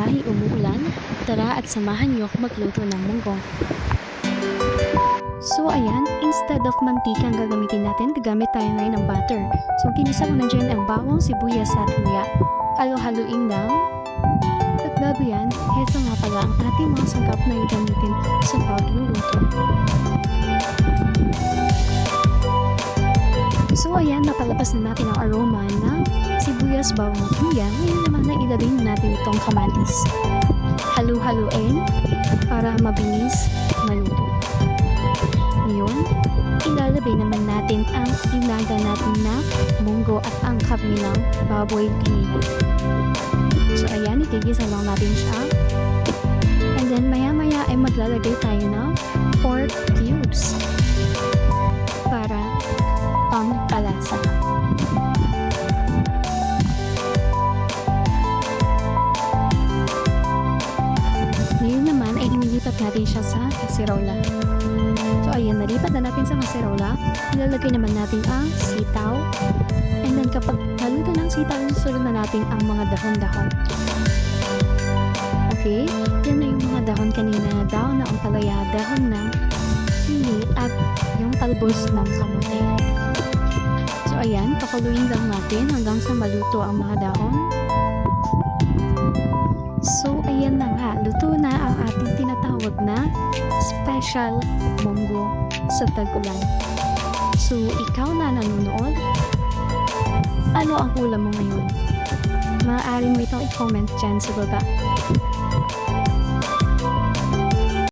dahil umuulan, tara at samahan niyo ako magluto ng munggo. So ayan, instead of mantika ang gagamitin natin, gagamit tayo ngayon ng butter. So ginisa ko na dyan ang bawang, sibuyas at luya. Halo-haluin lang. At bago yan, heto nga pala ang ating mga sangkap na gagamitin sa pagluluto. So ayan, napalabas na natin ang aroma ng sibuyas, bawang at. Ngayon naman na ilagay na natin itong kamatis. Halu-haluin para mabilis maluto. Ngayon, ilalagay naman natin ang inaga natin na munggo at ang kami ng baboy kanina. So ayan, itigisa lang natin siya. And then maya-maya ay maglalagay tayo natin siya sa kasirola. So ayan, nalipat na natin sa kasirola. Ilalagay naman natin ang sitaw. And then kapag naluto ng sitaw, susunod na natin ang mga dahon-dahon. Okay, yan na yung mga dahon kanina. Dahon na ang palaya, dahon ng sili at yung talbos ng kamote. So ayan, pakuluin lang natin hanggang sa maluto ang mga dahon. Special munggo sa tag-ulan. So ikaw na nanonood, ano ang ulam mo ngayon? Maaari mo itong i-comment dyan sa baba.